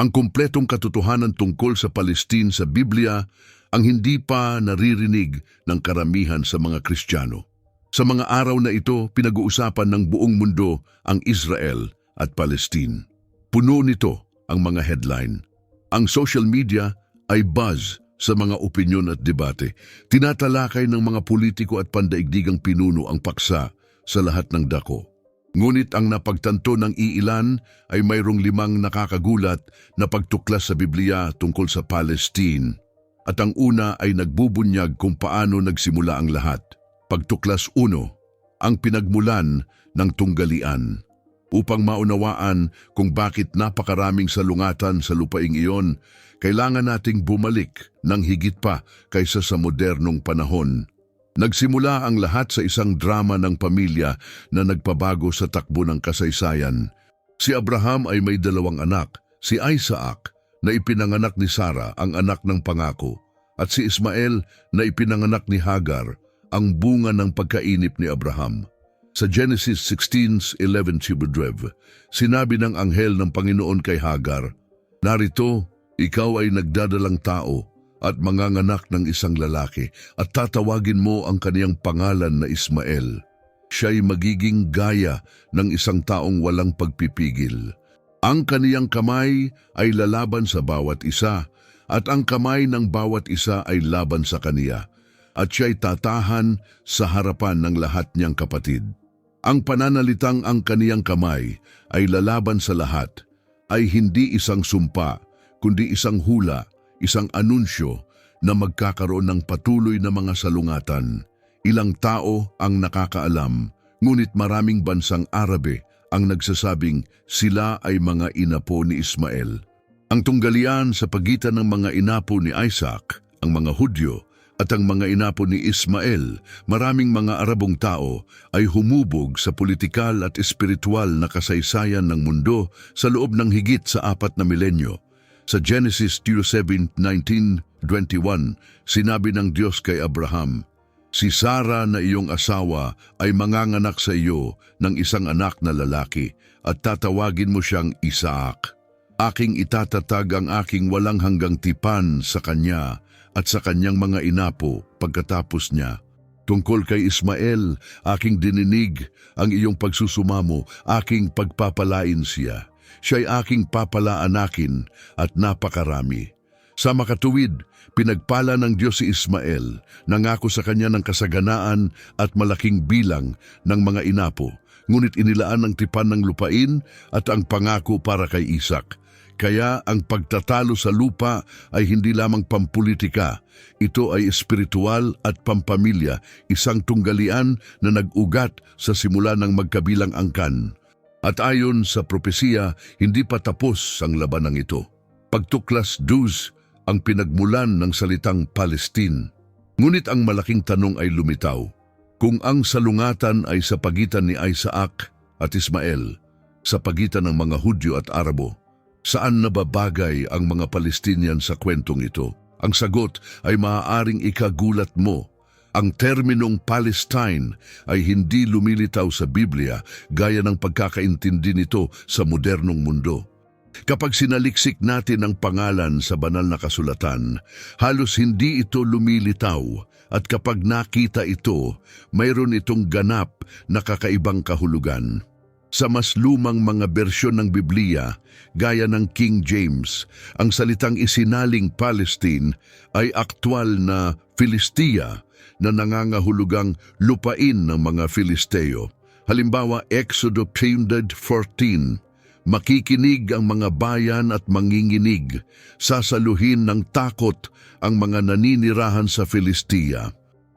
ang kumpletong katotohanan tungkol sa Palestine sa Biblia ang hindi pa naririnig ng karamihan sa mga Kristiyano. Sa mga araw na ito, pinag-uusapan ng buong mundo ang Israel at Palestine. Puno nito ang mga headline. Ang social media ay buzz sa mga opinyon at debate. Tinatalakay ng mga politiko at pandaigdigang pinuno ang paksa sa lahat ng dako. Ngunit ang napagtanto ng iilan ay mayroong limang nakakagulat na pagtuklas sa Biblia tungkol sa Palestine. At ang una ay nagbubunyag kung paano nagsimula ang lahat. Pagtuklas uno, ang pinagmulan ng tunggalian. Upang maunawaan kung bakit napakaraming salungatan sa lupaing iyon, kailangan nating bumalik ng higit pa kaysa sa modernong panahon. Nagsimula ang lahat sa isang drama ng pamilya na nagpabago sa takbo ng kasaysayan. Si Abraham ay may dalawang anak, si Isaac na ipinanganak ni Sarah ang anak ng pangako, at si Ismael na ipinanganak ni Hagar ang bunga ng pagkainip ni Abraham. Sa Genesis 16:11 Chibudrev, sinabi ng anghel ng Panginoon kay Hagar, Narito, ikaw ay nagdadalang tao at manganganak ng isang lalaki at tatawagin mo ang kaniyang pangalan na Ismael. Siya'y magiging gaya ng isang taong walang pagpipigil. Ang kaniyang kamay ay lalaban sa bawat isa at ang kamay ng bawat isa ay laban sa kaniya at siya'y tatahan sa harapan ng lahat niyang kapatid. Ang pananalitang ang kaniyang kamay ay lalaban sa lahat ay hindi isang sumpa kundi isang hula isang anunsyo na magkakaroon ng patuloy na mga salungatan. Ilang tao ang nakakaalam, ngunit maraming bansang Arabe ang nagsasabing sila ay mga inapo ni Ismael. Ang tunggalian sa pagitan ng mga inapo ni Isaac, ang mga Hudyo, at ang mga inapo ni Ismael, maraming mga Arabong tao ay humubog sa politikal at espiritual na kasaysayan ng mundo sa loob ng higit sa apat na milenyo. Sa Genesis 17:19-21, sinabi ng Diyos kay Abraham, Si Sara na iyong asawa ay manganganak sa iyo ng isang anak na lalaki at tatawagin mo siyang Isaac. Aking itatatag ang aking walang hanggang tipan sa kanya at sa kanyang mga inapo pagkatapos niya. Tungkol kay Ismael, aking dininig ang iyong pagsusumamo, aking pagpapalain siya siya'y aking papalaanakin at napakarami. Sa makatuwid, pinagpala ng Diyos si Ismael, nangako sa kanya ng kasaganaan at malaking bilang ng mga inapo, ngunit inilaan ng tipan ng lupain at ang pangako para kay Isak. Kaya ang pagtatalo sa lupa ay hindi lamang pampolitika, ito ay espiritual at pampamilya, isang tunggalian na nag-ugat sa simula ng magkabilang angkan. At ayon sa propesiya, hindi pa tapos ang labanang ito. Pagtuklas dus ang pinagmulan ng salitang Palestine. Ngunit ang malaking tanong ay lumitaw. Kung ang salungatan ay sa pagitan ni Isaac at Ismael, sa pagitan ng mga Hudyo at Arabo, saan nababagay ang mga Palestinian sa kwentong ito? Ang sagot ay maaaring ikagulat mo ang terminong Palestine ay hindi lumilitaw sa Biblia gaya ng pagkakaintindi nito sa modernong mundo. Kapag sinaliksik natin ang pangalan sa banal na kasulatan, halos hindi ito lumilitaw at kapag nakita ito, mayroon itong ganap na kakaibang kahulugan. Sa mas lumang mga bersyon ng Biblia, gaya ng King James, ang salitang isinaling Palestine ay aktwal na Filistia na nangangahulugang lupain ng mga Filisteo. Halimbawa, Exodo 14, Makikinig ang mga bayan at manginginig, sasaluhin ng takot ang mga naninirahan sa Filistia.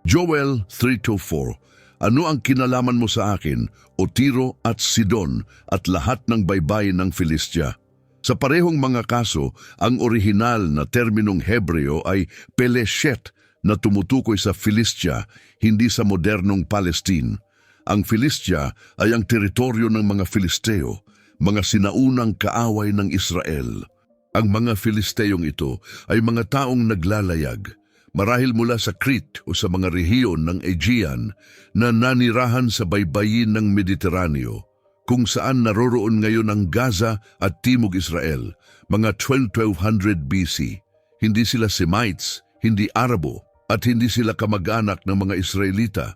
Joel 3.4 Ano ang kinalaman mo sa akin, o Tiro at Sidon at lahat ng baybayin ng Filistia? Sa parehong mga kaso, ang orihinal na terminong Hebreo ay Peleshet na tumutukoy sa Filistia, hindi sa modernong Palestine. Ang Filistia ay ang teritoryo ng mga Filisteo, mga sinaunang kaaway ng Israel. Ang mga Filisteyong ito ay mga taong naglalayag, marahil mula sa Crete o sa mga rehiyon ng Aegean na nanirahan sa baybayin ng Mediteraneo, kung saan naroroon ngayon ang Gaza at Timog Israel. mga 1200 BC. Hindi sila Semites, hindi Arabo, at hindi sila kamag-anak ng mga Israelita.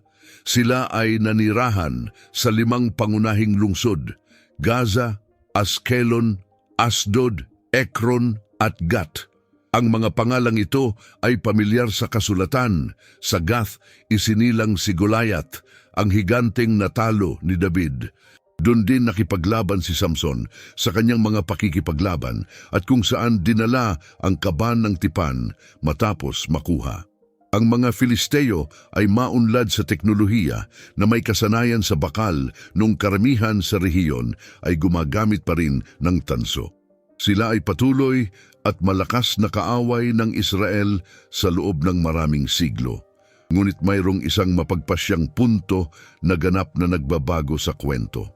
Sila ay nanirahan sa limang pangunahing lungsod, Gaza, Askelon, Asdod, Ekron at Gat. Ang mga pangalang ito ay pamilyar sa kasulatan. Sa Gath, isinilang si Goliath, ang higanteng natalo ni David. Doon din nakipaglaban si Samson sa kanyang mga pakikipaglaban at kung saan dinala ang kaban ng tipan matapos makuha. Ang mga Filisteo ay maunlad sa teknolohiya na may kasanayan sa bakal nung karamihan sa rehiyon ay gumagamit pa rin ng tanso. Sila ay patuloy at malakas na kaaway ng Israel sa loob ng maraming siglo. Ngunit mayroong isang mapagpasyang punto na ganap na nagbabago sa kwento.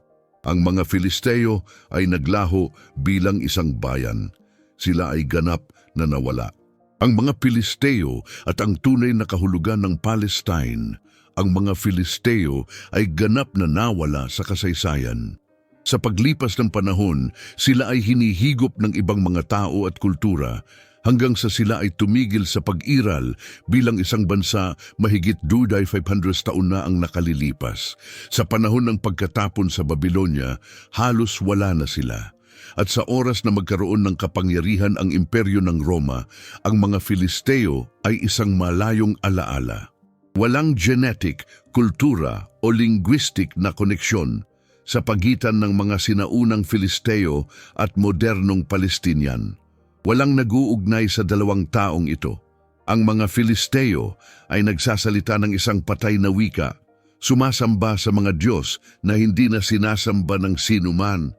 Ang mga Filisteo ay naglaho bilang isang bayan. Sila ay ganap na nawala. Ang mga Filisteo at ang tunay na kahulugan ng Palestine, ang mga Filisteo ay ganap na nawala sa kasaysayan. Sa paglipas ng panahon, sila ay hinihigop ng ibang mga tao at kultura hanggang sa sila ay tumigil sa pag-iral bilang isang bansa mahigit duday 500 taon na ang nakalilipas. Sa panahon ng pagkatapon sa Babylonia, halos wala na sila. At sa oras na magkaroon ng kapangyarihan ang imperyo ng Roma, ang mga Filisteo ay isang malayong alaala. Walang genetic, kultura o linguistic na koneksyon sa pagitan ng mga sinaunang Filisteo at modernong Palestinian. Walang naguugnay sa dalawang taong ito. Ang mga Filisteo ay nagsasalita ng isang patay na wika, sumasamba sa mga Diyos na hindi na sinasamba ng sinuman,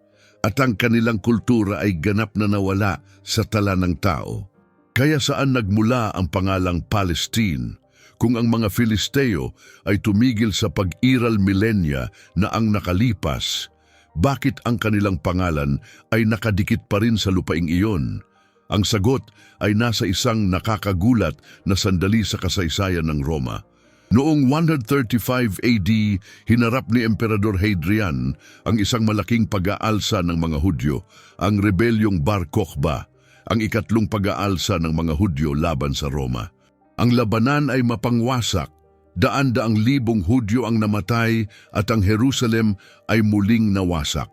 at ang kanilang kultura ay ganap na nawala sa tala ng tao. Kaya saan nagmula ang pangalang Palestine kung ang mga Filisteo ay tumigil sa pag-iral milenya na ang nakalipas, bakit ang kanilang pangalan ay nakadikit pa rin sa lupaing iyon? Ang sagot ay nasa isang nakakagulat na sandali sa kasaysayan ng Roma. Noong 135 AD, hinarap ni Emperador Hadrian ang isang malaking pag-aalsa ng mga Hudyo, ang rebelyong Bar Kokhba, ang ikatlong pag-aalsa ng mga Hudyo laban sa Roma. Ang labanan ay mapangwasak, daan-daang libong Hudyo ang namatay at ang Jerusalem ay muling nawasak.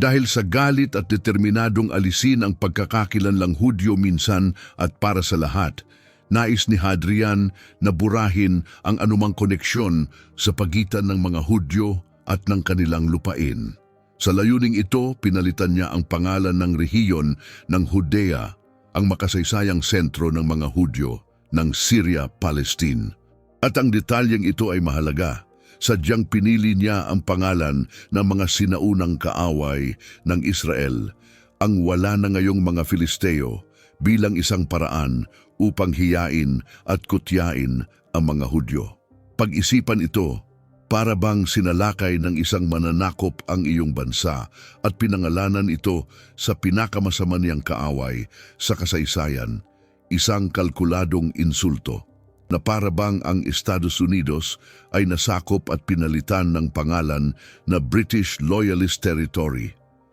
Dahil sa galit at determinadong alisin ang pagkakakilanlang Hudyo minsan at para sa lahat, nais ni Hadrian na burahin ang anumang koneksyon sa pagitan ng mga Hudyo at ng kanilang lupain. Sa layuning ito, pinalitan niya ang pangalan ng rehiyon ng Judea, ang makasaysayang sentro ng mga Hudyo ng Syria-Palestine. At ang detalyeng ito ay mahalaga sadyang pinili niya ang pangalan ng mga sinaunang kaaway ng Israel, ang wala na ngayong mga Filisteo, bilang isang paraan upang hiyain at kutyain ang mga Hudyo. Pag-isipan ito, para bang sinalakay ng isang mananakop ang iyong bansa at pinangalanan ito sa pinakamasama kaaway sa kasaysayan, isang kalkuladong insulto na para bang ang Estados Unidos ay nasakop at pinalitan ng pangalan na British Loyalist Territory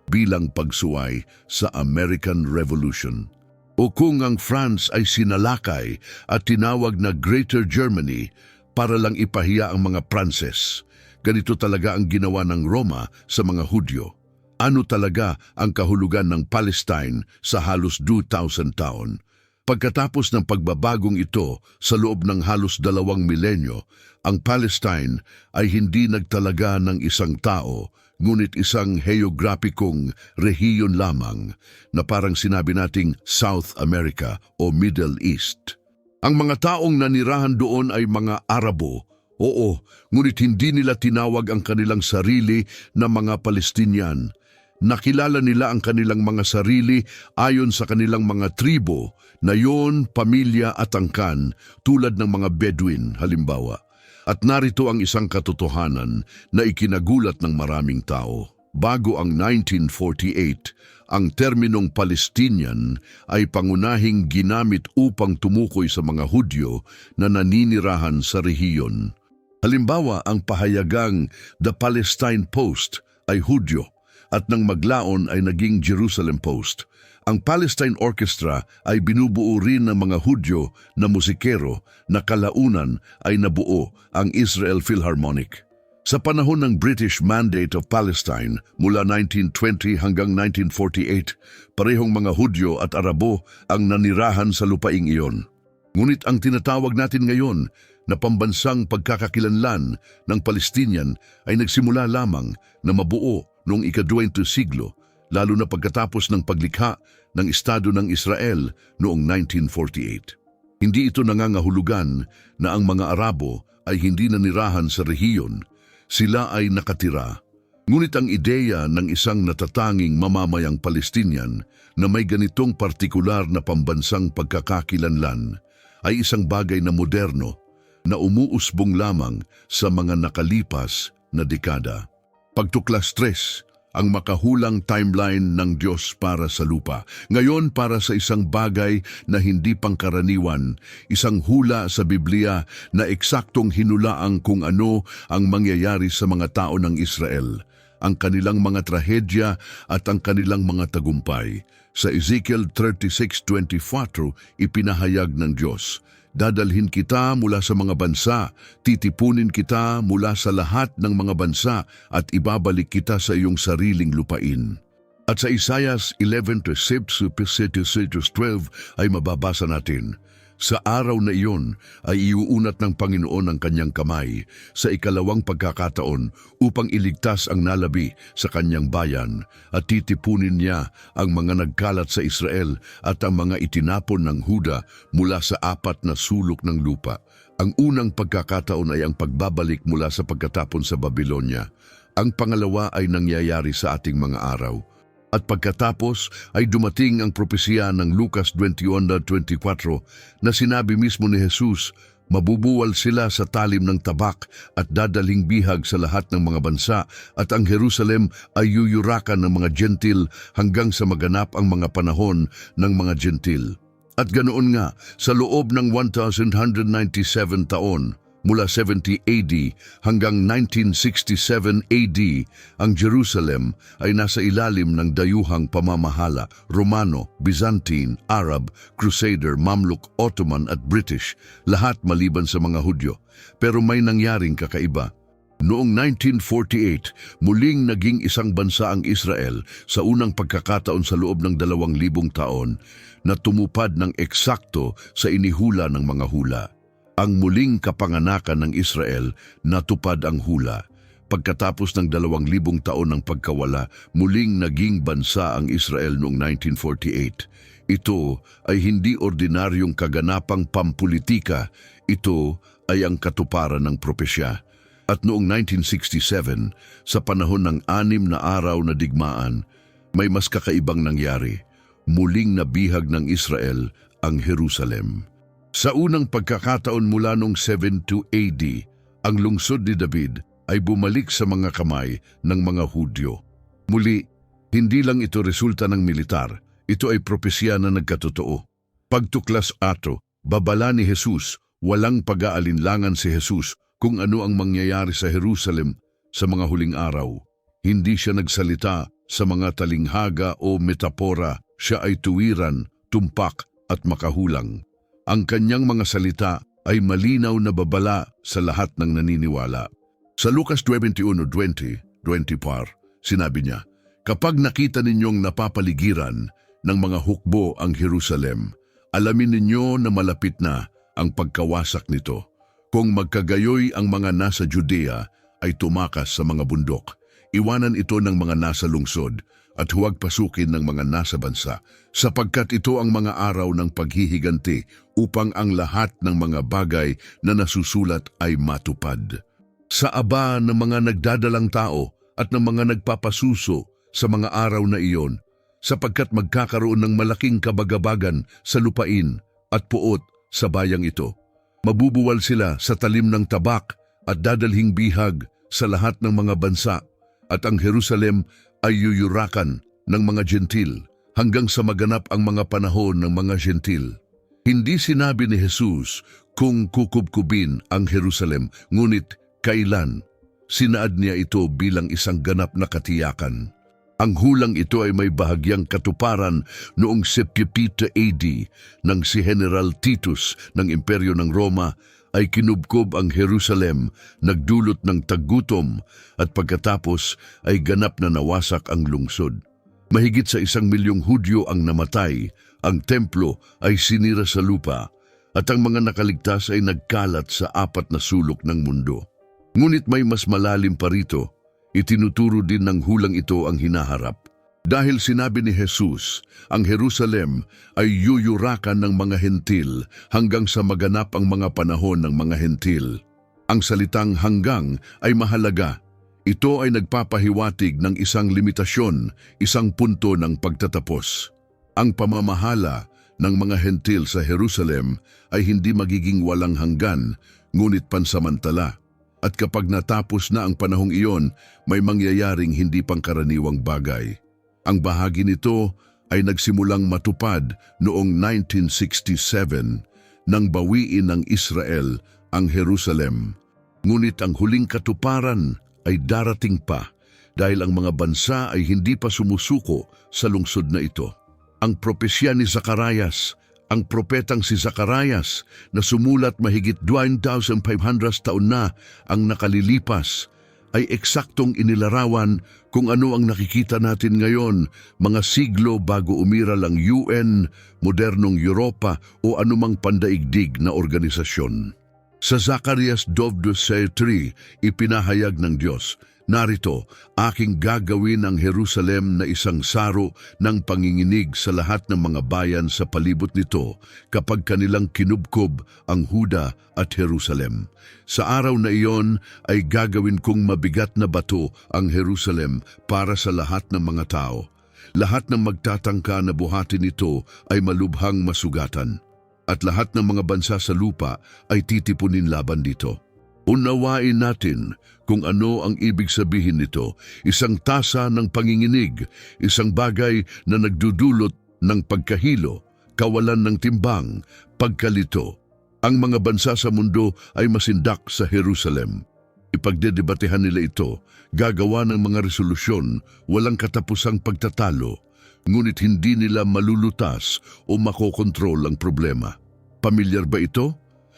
bilang pagsuway sa American Revolution. O kung ang France ay sinalakay at tinawag na Greater Germany para lang ipahiya ang mga Pranses, ganito talaga ang ginawa ng Roma sa mga Hudyo. Ano talaga ang kahulugan ng Palestine sa halos 2,000 taon? Pagkatapos ng pagbabagong ito sa loob ng halos dalawang milenyo, ang Palestine ay hindi nagtalaga ng isang tao, ngunit isang heograpikong rehiyon lamang na parang sinabi nating South America o Middle East. Ang mga taong nanirahan doon ay mga Arabo, oo, ngunit hindi nila tinawag ang kanilang sarili na mga Palestinian. Nakilala nila ang kanilang mga sarili ayon sa kanilang mga tribo na yon, pamilya at angkan tulad ng mga Bedouin halimbawa. At narito ang isang katotohanan na ikinagulat ng maraming tao. Bago ang 1948, ang terminong Palestinian ay pangunahing ginamit upang tumukoy sa mga Hudyo na naninirahan sa rehiyon. Halimbawa, ang pahayagang The Palestine Post ay Hudyo at nang maglaon ay naging Jerusalem Post. Ang Palestine Orchestra ay binubuo rin ng mga Hudyo na musikero na kalaunan ay nabuo ang Israel Philharmonic. Sa panahon ng British Mandate of Palestine mula 1920 hanggang 1948, parehong mga Hudyo at Arabo ang nanirahan sa lupaing iyon. Ngunit ang tinatawag natin ngayon na pambansang pagkakakilanlan ng Palestinian ay nagsimula lamang na mabuo noong ika-20 siglo, lalo na pagkatapos ng paglikha ng Estado ng Israel noong 1948. Hindi ito nangangahulugan na ang mga Arabo ay hindi nanirahan sa rehiyon, sila ay nakatira. Ngunit ang ideya ng isang natatanging mamamayang Palestinian na may ganitong partikular na pambansang pagkakakilanlan ay isang bagay na moderno na umuusbong lamang sa mga nakalipas na dekada. Pagtuklas 3, ang makahulang timeline ng Diyos para sa lupa. Ngayon para sa isang bagay na hindi pangkaraniwan, isang hula sa Biblia na eksaktong hinulaang kung ano ang mangyayari sa mga tao ng Israel, ang kanilang mga trahedya at ang kanilang mga tagumpay. Sa Ezekiel 36.24, ipinahayag ng Diyos, Dadalhin kita mula sa mga bansa, titipunin kita mula sa lahat ng mga bansa at ibabalik kita sa iyong sariling lupain. At sa Isaias 11 to 6 12 ay mababasa natin, Sa araw na iyon ay iuunat ng Panginoon ang kanyang kamay sa ikalawang pagkakataon upang iligtas ang nalabi sa kanyang bayan at titipunin niya ang mga nagkalat sa Israel at ang mga itinapon ng Huda mula sa apat na sulok ng lupa. Ang unang pagkakataon ay ang pagbabalik mula sa pagkatapon sa Babylonia. Ang pangalawa ay nangyayari sa ating mga araw. At pagkatapos ay dumating ang propesya ng Lucas 21.24 na sinabi mismo ni Jesus, Mabubuwal sila sa talim ng tabak at dadaling bihag sa lahat ng mga bansa at ang Jerusalem ay yuyurakan ng mga gentil hanggang sa maganap ang mga panahon ng mga gentil. At ganoon nga, sa loob ng 1,197 taon, mula 70 AD hanggang 1967 AD, ang Jerusalem ay nasa ilalim ng dayuhang pamamahala, Romano, Byzantine, Arab, Crusader, Mamluk, Ottoman at British, lahat maliban sa mga Hudyo. Pero may nangyaring kakaiba. Noong 1948, muling naging isang bansa ang Israel sa unang pagkakataon sa loob ng dalawang libong taon na tumupad ng eksakto sa inihula ng mga hula. Ang muling kapanganakan ng Israel natupad ang hula. Pagkatapos ng dalawang libong taon ng pagkawala, muling naging bansa ang Israel noong 1948. Ito ay hindi ordinaryong kaganapang pampulitika, ito ay ang katuparan ng propesya. At noong 1967, sa panahon ng anim na araw na digmaan, may mas kakaibang nangyari. Muling nabihag ng Israel ang Jerusalem. Sa unang pagkakataon mula noong 72 AD, ang lungsod ni David ay bumalik sa mga kamay ng mga Hudyo. Muli, hindi lang ito resulta ng militar, ito ay propesya na nagkatotoo. Pagtuklas ato, babala ni Jesus, walang pag-aalinlangan si Jesus kung ano ang mangyayari sa Jerusalem sa mga huling araw. Hindi siya nagsalita sa mga talinghaga o metapora, siya ay tuwiran, tumpak at makahulang. Ang kanyang mga salita ay malinaw na babala sa lahat ng naniniwala. Sa Lucas 21.20, 20 par, sinabi niya, Kapag nakita ninyong napapaligiran ng mga hukbo ang Jerusalem, alamin ninyo na malapit na ang pagkawasak nito. Kung magkagayoy ang mga nasa Judea ay tumakas sa mga bundok, iwanan ito ng mga nasa lungsod at huwag pasukin ng mga nasa bansa, sapagkat ito ang mga araw ng paghihiganti upang ang lahat ng mga bagay na nasusulat ay matupad. Sa aba ng mga nagdadalang tao at ng mga nagpapasuso sa mga araw na iyon, sapagkat magkakaroon ng malaking kabagabagan sa lupain at puot sa bayang ito. Mabubuwal sila sa talim ng tabak at dadalhing bihag sa lahat ng mga bansa at ang Jerusalem ay yuyurakan ng mga gentil hanggang sa maganap ang mga panahon ng mga gentil. Hindi sinabi ni Jesus kung kukubkubin ang Jerusalem, ngunit kailan. Sinaad niya ito bilang isang ganap na katiyakan. Ang hulang ito ay may bahagyang katuparan noong Septyembre AD nang si General Titus ng Imperyo ng Roma ay kinubkob ang Jerusalem, nagdulot ng taggutom at pagkatapos ay ganap na nawasak ang lungsod. Mahigit sa isang milyong Hudyo ang namatay, ang templo ay sinira sa lupa at ang mga nakaligtas ay nagkalat sa apat na sulok ng mundo. Ngunit may mas malalim pa rito, itinuturo din ng hulang ito ang hinaharap. Dahil sinabi ni Jesus, ang Jerusalem ay yuyurakan ng mga hentil hanggang sa maganap ang mga panahon ng mga hentil. Ang salitang hanggang ay mahalaga. Ito ay nagpapahiwatig ng isang limitasyon, isang punto ng pagtatapos. Ang pamamahala ng mga hentil sa Jerusalem ay hindi magiging walang hanggan, ngunit pansamantala. At kapag natapos na ang panahong iyon, may mangyayaring hindi pangkaraniwang bagay. Ang bahagi nito ay nagsimulang matupad noong 1967 nang bawiin ng Israel ang Jerusalem. Ngunit ang huling katuparan ay darating pa dahil ang mga bansa ay hindi pa sumusuko sa lungsod na ito. Ang propesya ni Zacarias, ang propetang si Zacarias na sumulat mahigit 2,500 taon na ang nakalilipas ay eksaktong inilarawan kung ano ang nakikita natin ngayon mga siglo bago umiral ang UN, modernong Europa o anumang pandaigdig na organisasyon. Sa Zacarias 2.3, ipinahayag ng Diyos, Narito, aking gagawin ang Jerusalem na isang saro ng panginginig sa lahat ng mga bayan sa palibot nito kapag kanilang kinubkob ang Huda at Jerusalem. Sa araw na iyon ay gagawin kong mabigat na bato ang Jerusalem para sa lahat ng mga tao. Lahat ng magtatangka na buhatin ito ay malubhang masugatan at lahat ng mga bansa sa lupa ay titipunin laban dito. Unawain natin kung ano ang ibig sabihin nito, isang tasa ng panginginig, isang bagay na nagdudulot ng pagkahilo, kawalan ng timbang, pagkalito. Ang mga bansa sa mundo ay masindak sa Jerusalem. Ipagdedebatehan nila ito, gagawa ng mga resolusyon, walang katapusang pagtatalo, ngunit hindi nila malulutas o makokontrol ang problema. Pamilyar ba ito?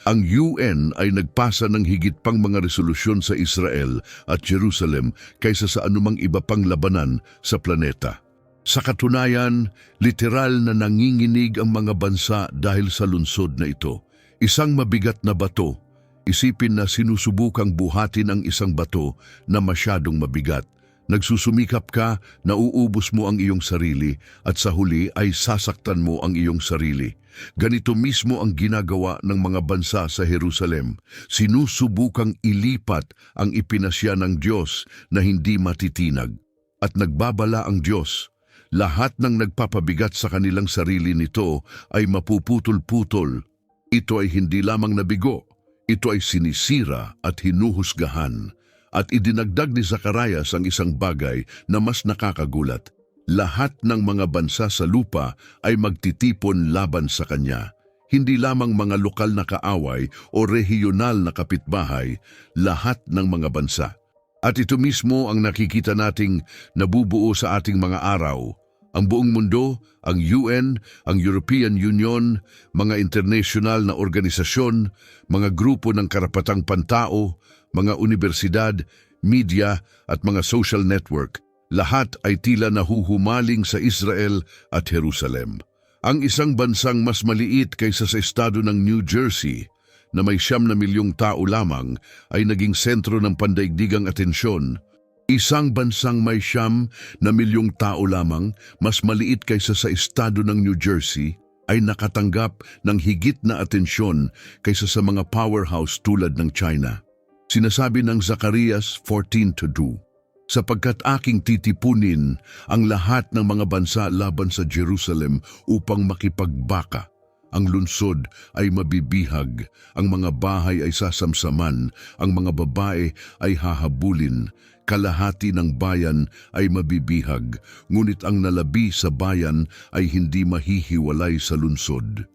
Ang UN ay nagpasa ng higit pang mga resolusyon sa Israel at Jerusalem kaysa sa anumang iba pang labanan sa planeta. Sa katunayan, literal na nanginginig ang mga bansa dahil sa lunsod na ito. Isang mabigat na bato, isipin na sinusubukang buhatin ang isang bato na masyadong mabigat. Nagsusumikap ka, nauubos mo ang iyong sarili at sa huli ay sasaktan mo ang iyong sarili. Ganito mismo ang ginagawa ng mga bansa sa Jerusalem. Sinusubukang ilipat ang ipinasya ng Diyos na hindi matitinag. At nagbabala ang Diyos. Lahat ng nagpapabigat sa kanilang sarili nito ay mapuputol-putol. Ito ay hindi lamang nabigo. Ito ay sinisira at hinuhusgahan. At idinagdag ni Zacarias ang isang bagay na mas nakakagulat. Lahat ng mga bansa sa lupa ay magtitipon laban sa kanya. Hindi lamang mga lokal na kaaway o rehiyonal na kapitbahay, lahat ng mga bansa. At ito mismo ang nakikita nating nabubuo sa ating mga araw. Ang buong mundo, ang UN, ang European Union, mga international na organisasyon, mga grupo ng karapatang pantao, mga universidad, media at mga social network, lahat ay tila nahuhumaling sa Israel at Jerusalem. Ang isang bansang mas maliit kaysa sa estado ng New Jersey na may siyam na milyong tao lamang ay naging sentro ng pandaigdigang atensyon. Isang bansang may siyam na milyong tao lamang, mas maliit kaysa sa estado ng New Jersey, ay nakatanggap ng higit na atensyon kaysa sa mga powerhouse tulad ng China. Sinasabi ng Zacarias 14.2, sapagkat aking titipunin ang lahat ng mga bansa laban sa Jerusalem upang makipagbaka. Ang lunsod ay mabibihag, ang mga bahay ay sasamsaman, ang mga babae ay hahabulin, kalahati ng bayan ay mabibihag, ngunit ang nalabi sa bayan ay hindi mahihiwalay sa lunsod.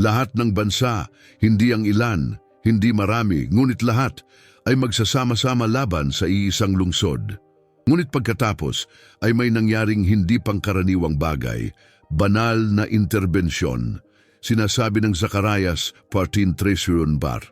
Lahat ng bansa, hindi ang ilan, hindi marami, ngunit lahat, ay magsasama-sama laban sa iisang lungsod. Ngunit pagkatapos ay may nangyaring hindi pangkaraniwang bagay, banal na interbensyon. Sinasabi ng Zacarias 14.3 bar,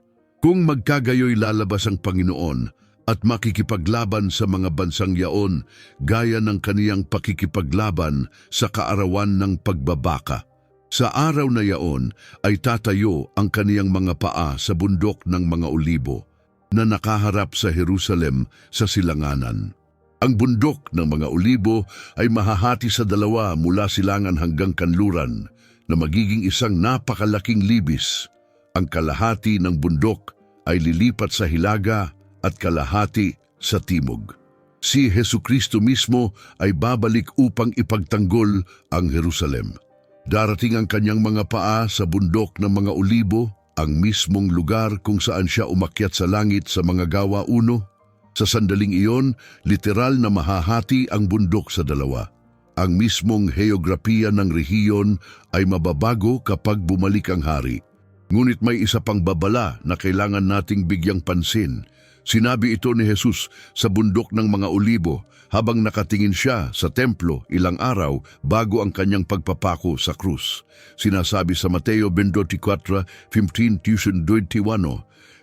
Kung magkagayoy lalabas ang Panginoon at makikipaglaban sa mga bansang yaon gaya ng kaniyang pakikipaglaban sa kaarawan ng pagbabaka. Sa araw na yaon ay tatayo ang kaniyang mga paa sa bundok ng mga olibo na nakaharap sa Jerusalem sa silanganan. Ang bundok ng mga olibo ay mahahati sa dalawa mula silangan hanggang kanluran na magiging isang napakalaking libis. Ang kalahati ng bundok ay lilipat sa hilaga at kalahati sa timog. Si Hesu Kristo mismo ay babalik upang ipagtanggol ang Jerusalem. Darating ang kanyang mga paa sa bundok ng mga olibo, ang mismong lugar kung saan siya umakyat sa langit sa mga gawa uno. Sa sandaling iyon, literal na mahahati ang bundok sa dalawa. Ang mismong heograpiya ng rehiyon ay mababago kapag bumalik ang hari. Ngunit may isa pang babala na kailangan nating bigyang pansin. Sinabi ito ni Jesus sa bundok ng mga olibo habang nakatingin siya sa templo ilang araw bago ang kanyang pagpapako sa krus. Sinasabi sa Mateo 24, 15, 21,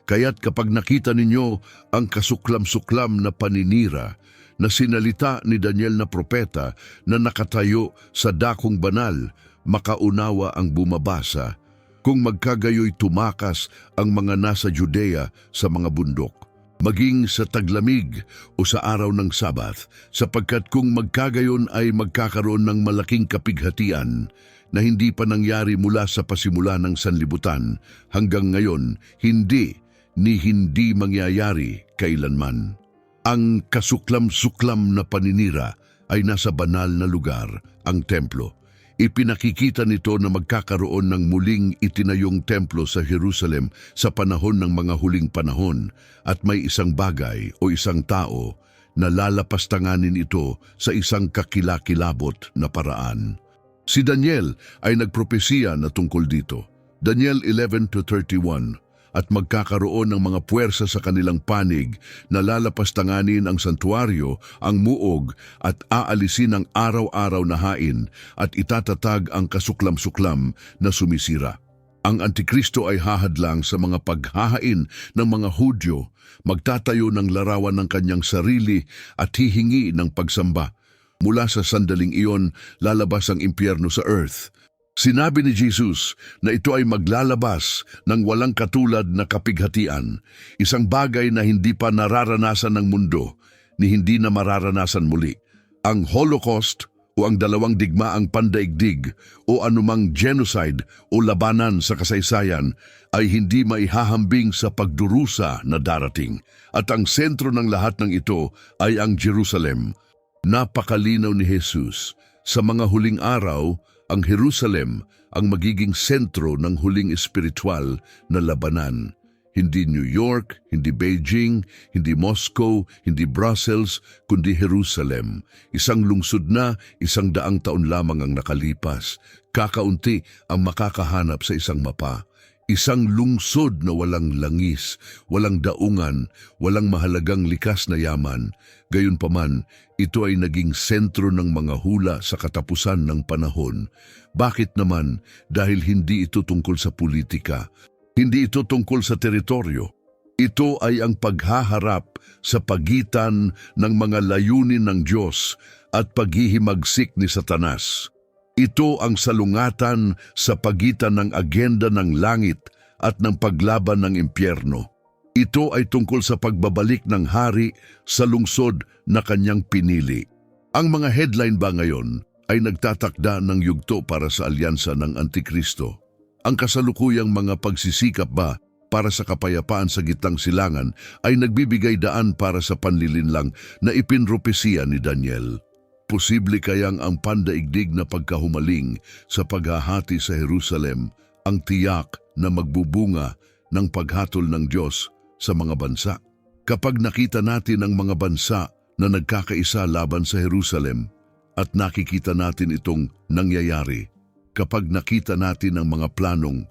Kaya't kapag nakita ninyo ang kasuklam-suklam na paninira na sinalita ni Daniel na propeta na nakatayo sa dakong banal, makaunawa ang bumabasa. Kung magkagayoy tumakas ang mga nasa Judea sa mga bundok, maging sa taglamig o sa araw ng Sabath, sapagkat kung magkagayon ay magkakaroon ng malaking kapighatian na hindi pa nangyari mula sa pasimula ng sanlibutan hanggang ngayon, hindi ni hindi mangyayari kailanman. Ang kasuklam-suklam na paninira ay nasa banal na lugar, ang templo. Ipinakikita nito na magkakaroon ng muling itinayong templo sa Jerusalem sa panahon ng mga huling panahon at may isang bagay o isang tao na lalapastanganin ito sa isang kakilakilabot na paraan. Si Daniel ay nagpropesiya na tungkol dito. Daniel 11-31 at magkakaroon ng mga puwersa sa kanilang panig na lalapastanganin ang santuario, ang muog at aalisin ang araw-araw na hain at itatatag ang kasuklam-suklam na sumisira. Ang Antikristo ay hahadlang sa mga paghahain ng mga Hudyo, magtatayo ng larawan ng kanyang sarili at hihingi ng pagsamba. Mula sa sandaling iyon, lalabas ang impyerno sa earth. Sinabi ni Jesus na ito ay maglalabas ng walang katulad na kapighatian, isang bagay na hindi pa nararanasan ng mundo, ni hindi na mararanasan muli. Ang Holocaust o ang dalawang digmaang pandaigdig o anumang genocide o labanan sa kasaysayan ay hindi maihahambing sa pagdurusa na darating. At ang sentro ng lahat ng ito ay ang Jerusalem. Napakalinaw ni Jesus. Sa mga huling araw, ang Jerusalem ang magiging sentro ng huling espiritual na labanan. Hindi New York, hindi Beijing, hindi Moscow, hindi Brussels, kundi Jerusalem. Isang lungsod na, isang daang taon lamang ang nakalipas. Kakaunti ang makakahanap sa isang mapa. Isang lungsod na walang langis, walang daungan, walang mahalagang likas na yaman. Gayunpaman, ito ay naging sentro ng mga hula sa katapusan ng panahon. Bakit naman? Dahil hindi ito tungkol sa politika. Hindi ito tungkol sa teritoryo. Ito ay ang paghaharap sa pagitan ng mga layunin ng Diyos at paghihimagsik ni Satanas. Ito ang salungatan sa pagitan ng agenda ng langit at ng paglaban ng impyerno. Ito ay tungkol sa pagbabalik ng hari sa lungsod na kanyang pinili. Ang mga headline ba ngayon ay nagtatakda ng yugto para sa alyansa ng Antikristo. Ang kasalukuyang mga pagsisikap ba para sa kapayapaan sa gitnang silangan ay nagbibigay daan para sa panlilinlang na ipinropesiya ni Daniel. Posible kayang ang pandaigdig na pagkahumaling sa paghahati sa Jerusalem ang tiyak na magbubunga ng paghatol ng Diyos sa mga bansa. Kapag nakita natin ang mga bansa na nagkakaisa laban sa Jerusalem at nakikita natin itong nangyayari, kapag nakita natin ang mga planong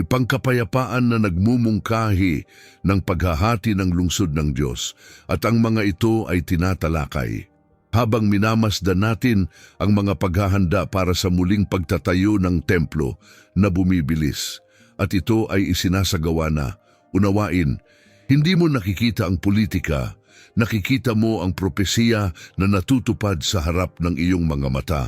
ipangkapayapaan na nagmumungkahi ng paghahati ng lungsod ng Diyos at ang mga ito ay tinatalakay, habang minamasdan natin ang mga paghahanda para sa muling pagtatayo ng templo na bumibilis. At ito ay isinasagawa na. Unawain, hindi mo nakikita ang politika, nakikita mo ang propesiya na natutupad sa harap ng iyong mga mata.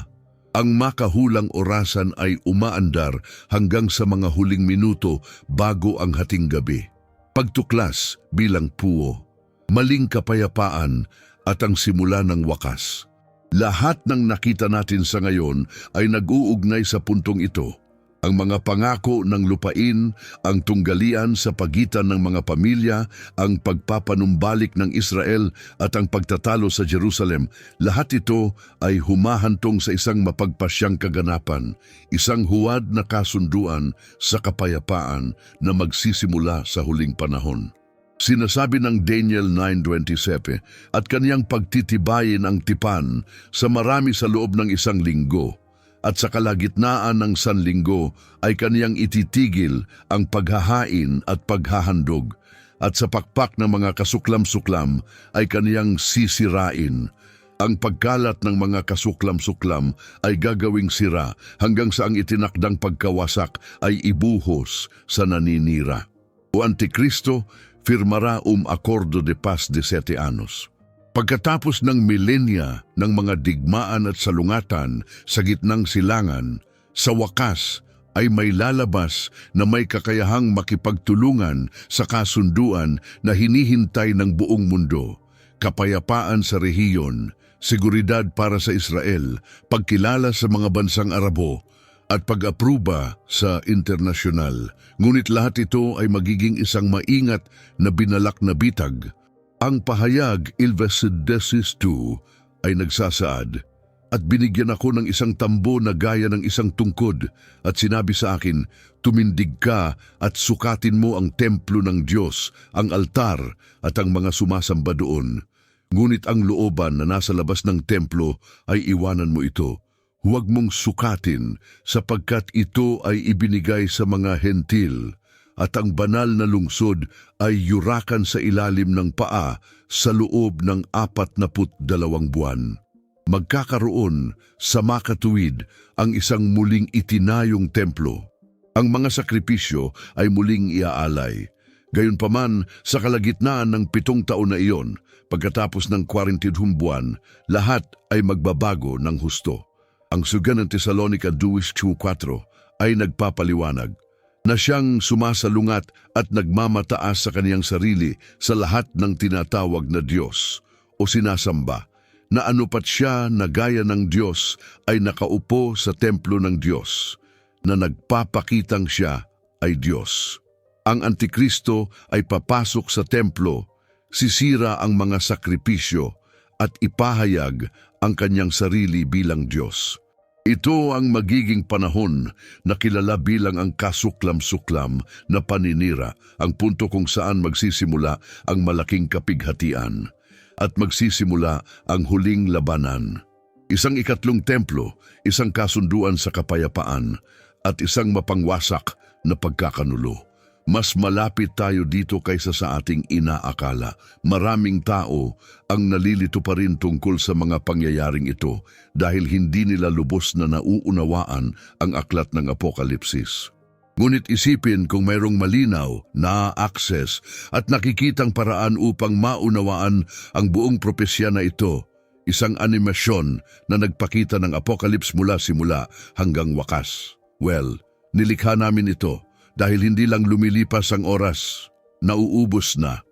Ang makahulang orasan ay umaandar hanggang sa mga huling minuto bago ang hating gabi. Pagtuklas bilang puo, maling kapayapaan at ang simula ng wakas. Lahat ng nakita natin sa ngayon ay nag-uugnay sa puntong ito. Ang mga pangako ng lupain, ang tunggalian sa pagitan ng mga pamilya, ang pagpapanumbalik ng Israel at ang pagtatalo sa Jerusalem, lahat ito ay humahantong sa isang mapagpasyang kaganapan, isang huwad na kasunduan sa kapayapaan na magsisimula sa huling panahon. Sinasabi ng Daniel 9.27 at kaniyang pagtitibayin ang tipan sa marami sa loob ng isang linggo at sa kalagitnaan ng sanlinggo ay kaniyang ititigil ang paghahain at paghahandog at sa pakpak ng mga kasuklam-suklam ay kaniyang sisirain. Ang pagkalat ng mga kasuklam-suklam ay gagawing sira hanggang sa ang itinakdang pagkawasak ay ibuhos sa naninira. O Antikristo, firmara um akordo de paz de sete anos. Pagkatapos ng milenya ng mga digmaan at salungatan sa gitnang silangan, sa wakas ay may lalabas na may kakayahang makipagtulungan sa kasunduan na hinihintay ng buong mundo. Kapayapaan sa rehiyon, seguridad para sa Israel, pagkilala sa mga bansang Arabo, at pag-apruba sa internasyonal. Ngunit lahat ito ay magiging isang maingat na binalak na bitag. Ang pahayag Ilvesidesis II ay nagsasaad at binigyan ako ng isang tambo na gaya ng isang tungkod at sinabi sa akin, tumindig ka at sukatin mo ang templo ng Diyos, ang altar at ang mga sumasamba doon. Ngunit ang looban na nasa labas ng templo ay iwanan mo ito. Huwag mong sukatin sapagkat ito ay ibinigay sa mga hentil at ang banal na lungsod ay yurakan sa ilalim ng paa sa loob ng apat na put dalawang buwan. Magkakaroon sa makatuwid ang isang muling itinayong templo. Ang mga sakripisyo ay muling iaalay. Gayunpaman, sa kalagitnaan ng pitong taon na iyon, pagkatapos ng 40 buwan, lahat ay magbabago ng husto. Ang suga ng Tesalonica 2.4 ay nagpapaliwanag na siyang sumasalungat at nagmamataas sa kaniyang sarili sa lahat ng tinatawag na Diyos o sinasamba, na anupat siya na gaya ng Diyos ay nakaupo sa templo ng Diyos, na nagpapakitang siya ay Diyos. Ang Antikristo ay papasok sa templo, sisira ang mga sakripisyo at ipahayag ang kanyang sarili bilang Diyos. Ito ang magiging panahon na kilala bilang ang kasuklam-suklam na paninira, ang punto kung saan magsisimula ang malaking kapighatian at magsisimula ang huling labanan. Isang ikatlong templo, isang kasunduan sa kapayapaan at isang mapangwasak na pagkakanulo. Mas malapit tayo dito kaysa sa ating inaakala. Maraming tao ang nalilito pa rin tungkol sa mga pangyayaring ito dahil hindi nila lubos na nauunawaan ang aklat ng Apokalipsis. Ngunit isipin kung mayroong malinaw na access at nakikitang paraan upang maunawaan ang buong propesya na ito, isang animasyon na nagpakita ng Apokalips mula simula hanggang wakas. Well, nilikha namin ito dahil hindi lang lumilipas ang oras, nauubos na.